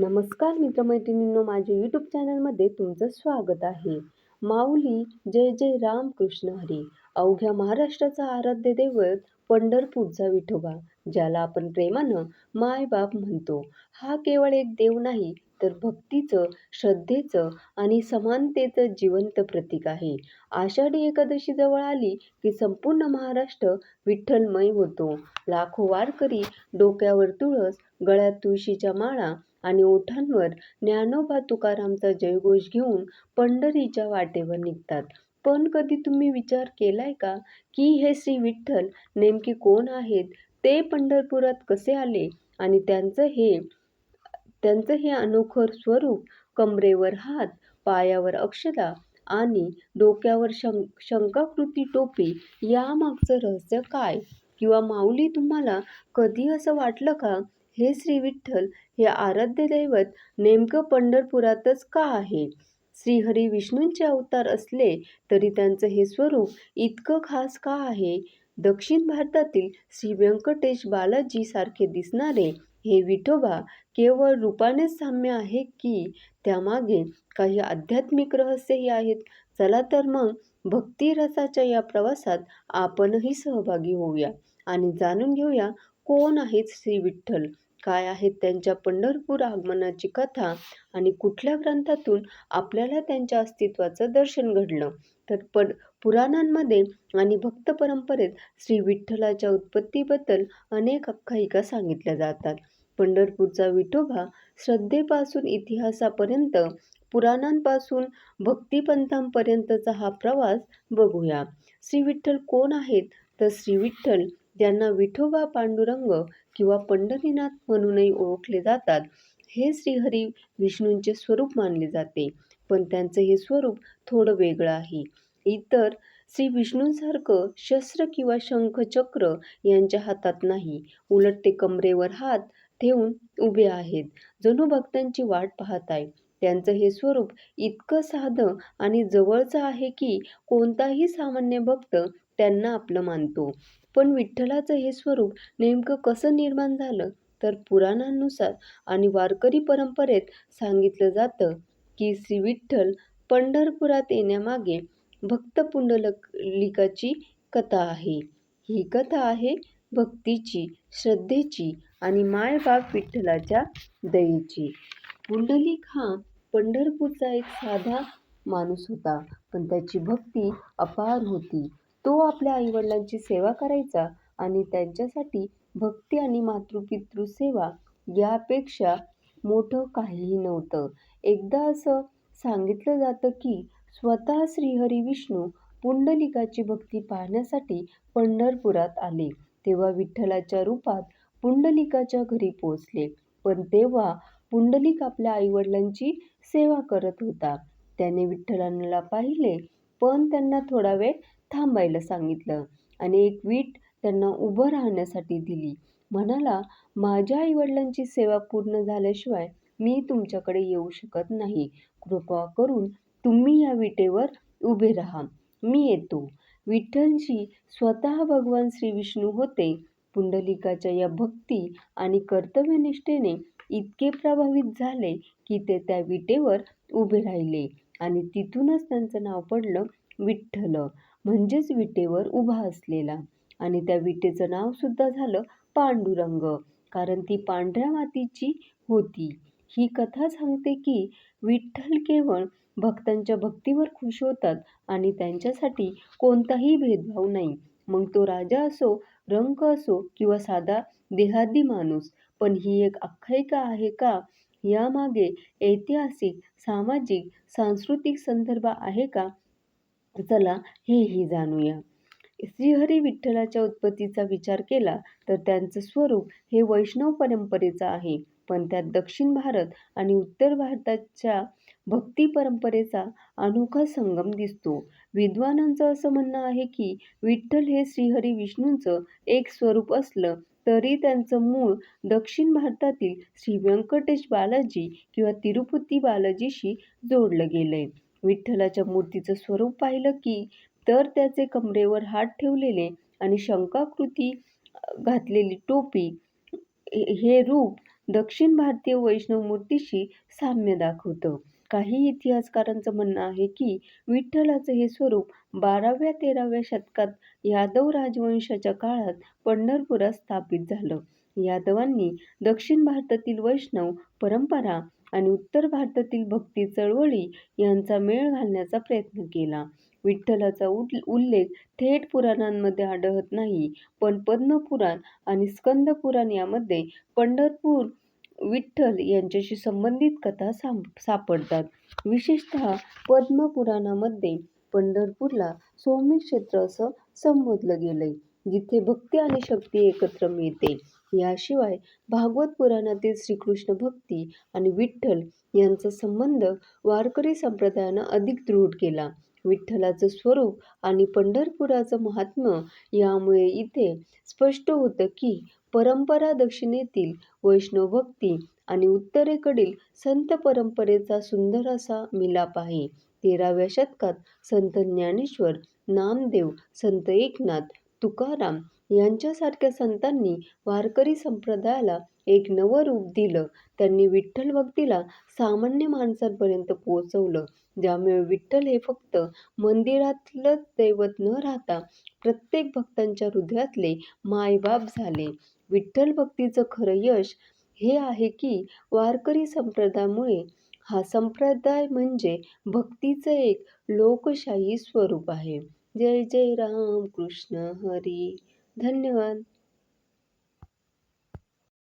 नमस्कार मित्रमैत्रिणींनो माझ्या यूट्यूब चॅनलमध्ये तुमचं स्वागत आहे. माऊली जय जय राम कृष्ण हरी. अवघ्या महाराष्ट्राचा आराध्य दैवत पंढरपूरचा विठोबा ज्याला आपण प्रेमानं मायबाप म्हणतो. हा केवळ एक देव नाही तर भक्तीचं श्रद्धेचं आणि समानतेचं जिवंत प्रतीक आहे. आषाढी एकादशी जवळ आली की संपूर्ण महाराष्ट्र विठ्ठलमय होतो. लाखो वारकरी डोक्यावर तुळस गळ्यात तुळशीच्या माळा आणि ओठांवर ज्ञानोबा तुकारामचा जयघोष घेऊन पंढरीच्या वाटेवर निघतात. पण कधी तुम्ही विचार केलाय का की हे श्री विठ्ठल नेमके कोण आहेत? ते पंढरपुरात कसे आले? आणि त्यांचं हे त्यांचं हे अनोखर स्वरूप कमरेवर हात पायावर अक्षता आणि डोक्यावर शं शंकाकृती टोपी यामागचं रहस्य काय? किंवा माऊली तुम्हाला कधी असं वाटलं का हे श्री विठ्ठल हे आराध्य दैवत नेमकं पंढरपुरातच का आहे? श्रीहरी विष्णूंचे अवतार असले तरी त्यांचं हे स्वरूप इतकं खास का आहे? दक्षिण भारतातील श्री व्यंकटेश बालाजी सारखे दिसणारे हे विठोबा केवळ रूपानेच साम्य आहे की त्यामागे काही आध्यात्मिक रहस्यही आहेत? चला तर मग भक्तिरसाच्या या प्रवासात आपणही सहभागी होऊया आणि जाणून घेऊया कोण आहेत श्री विठ्ठल? काय आहेत त्यांच्या पंढरपूर आगमनाची कथा? आणि कुठल्या ग्रंथातून आपल्याला त्यांच्या अस्तित्वाचं दर्शन घडलं? तर पण पुराणांमध्ये आणि भक्त परंपरेत श्री विठ्ठलाच्या उत्पत्तीबद्दल अनेक आख्यायिका सांगितल्या जातात. पंढरपूरचा विठोबा श्रद्धेपासून इतिहासापर्यंत पुराणांपासून भक्तिपंथांपर्यंतचा हा प्रवास बघूया. श्री विठ्ठल कोण आहेत? तर श्री विठ्ठल ज्यांना विठोबा पांडुरंग किंवा पंढरीनाथ म्हणूनही ओळखले जातात हे श्रीहरी विष्णूंचे स्वरूप मानले जाते. पण त्यांचं हे स्वरूप थोडं वेगळं आहे. इतर श्री विष्णूंसारखं शस्त्र किंवा शंख चक्र यांच्या हातात नाही. उलट ते कमरेवर हात ठेवून उभे आहेत. जणू भक्तांची वाट पाहत आहे त्यांचं हे स्वरूप इतकं साधं आणि जवळचं आहे की कोणताही सामान्य भक्त त्यांना आपलं मानतो. पण विठ्ठलाचं हे स्वरूप नेमकं कसं निर्माण झालं तर पुराणांनुसार आणि वारकरी परंपरेत सांगितलं जातं की श्री विठ्ठल पंढरपुरात येण्यामागे भक्त पुंडलिकाची कथा आहे. ही कथा आहे भक्तीची श्रद्धेची आणि मायबाप विठ्ठलाच्या दयेची. पुंडलिक हा पंढरपूरचा एक साधा माणूस होता पण त्याची भक्ती अपार होती. तो आपल्या आईवडिलांची सेवा करायचा आणि त्यांच्यासाठी भक्ती आणि मातृपितृ सेवा यापेक्षा मोठं काहीही नव्हतं. एकदा असं सांगितलं जातं की स्वतः श्रीहरी विष्णू पुंडलिकाची भक्ती पाहण्यासाठी पंढरपुरात आले. तेव्हा विठ्ठलाच्या रूपात पुंडलिकाच्या घरी पोचले पण तेव्हा पुंडलिक आपल्या आईवडिलांची सेवा करत होता. त्याने विठ्ठलांना पाहिले पण त्यांना थोडा वेळ थांबायला सांगितलं. आणि एक वीट त्यांना उभं राहण्यासाठी दिली. म्हणाला माझ्या आईवडिलांची सेवा पूर्ण झाल्याशिवाय मी तुमच्याकडे येऊ शकत नाही. कृपा करून तुम्ही या विटेवर उभे राहा. मी येतो विठ्ठलजी स्वतः भगवान श्री विष्णू होते. पुंडलिकाच्या या भक्ती आणि कर्तव्यनिष्ठेने इतके प्रभावित झाले की ते त्या विटेवर उभे राहिले. आणि तिथूनच त्यांचं नाव पडलं विठ्ठल. म्हणजेच विटेवर उभा असलेला. आणि त्या विटेचं नावसुद्धा झालं पांडुरंग. कारण ती पांढऱ्या मातीची होती. ही कथा सांगते की विठ्ठल केवळ भक्तांच्या भक्तीवर खुश होतात आणि त्यांच्यासाठी कोणताही भेदभाव नाही. मग तो राजा असो रंक असो किंवा साधा देहादी माणूस पण ही एक आख्यायिका आहे का? यामागे ऐतिहासिक सामाजिक सांस्कृतिक संदर्भ आहे का? चला हेही जाणूया. श्रीहरी विठ्ठलाच्या उत्पत्तीचा विचार केला तर त्यांचं स्वरूप हे वैष्णव परंपरेचं आहे. पण त्यात दक्षिण भारत आणि उत्तर भारताच्या भक्ती परंपरेचा अनोखा संगम दिसतो. विद्वानांचं असं म्हणणं आहे की विठ्ठल हे श्रीहरी विष्णूंचं एक स्वरूप असलं तरी त्यांचं मूळ दक्षिण भारतातील श्री व्यंकटेश बालाजी किंवा तिरुपती बालाजीशी जोडलं गेलंय. विठ्ठलाच्या मूर्तीचं स्वरूप पाहिलं की तर त्याचे कमरेवर हात ठेवलेले आणि शंकाकृती घातलेली टोपी हे रूप दक्षिण भारतीय वैष्णव मूर्तीशी साम्य दाखवतं. काही इतिहासकारांचं म्हणणं आहे की विठ्ठलाचं हे स्वरूप बाराव्या तेराव्या शतकात यादव राजवंशाच्या काळात पंढरपुरात स्थापित झालं. यादवांनी दक्षिण भारतातील वैष्णव परंपरा आणि उत्तर भारतातील भक्ती चळवळी यांचा मेळ घालण्याचा प्रयत्न केला. विठ्ठलाचा उल्लेख थेट पुराणांमध्ये आढळत नाही. पण पद्मपुराण आणि स्कंद पुराण यामध्ये पंढरपूर विठ्ठल यांच्याशी संबंधित कथा सापडतात. विशेषतः पद्मपुराणामध्ये पंढरपूरला सौम्य क्षेत्र असं संबोधलं गेलंय जिथे भक्ती आणि शक्ती एकत्र मिळते. याशिवाय भागवत पुराणातील श्रीकृष्ण भक्ती आणि विठ्ठल यांचा संबंध वारकरी संप्रदायानं अधिक दृढ केला. विठ्ठलाचं स्वरूप आणि पंढरपुराचं महात्म्य यामुळे इथे स्पष्ट होतं की परंपरा दक्षिणेतील वैष्णव भक्ती आणि उत्तरेकडील संत परंपरेचा सुंदर असा मिलाप आहे. तेराव्या शतकात संत ज्ञानेश्वर नामदेव संत एकनाथ तुकाराम यांच्यासारख्या संतांनी वारकरी संप्रदायाला एक नवं रूप दिलं. त्यांनी विठ्ठल भक्तीला सामान्य माणसांपर्यंत पोहोचवलं. ज्यामुळे विठ्ठल हे फक्त मंदिरातलंच दैवत न राहता प्रत्येक भक्तांच्या हृदयातले मायबाप झाले. विठ्ठल भक्तीचं खरं यश हे आहे की वारकरी संप्रदायामुळे हा संप्रदाय म्हणजे भक्तीचं एक लोकशाही स्वरूप आहे. जय जय राम कृष्ण हरी. धन्यवाद.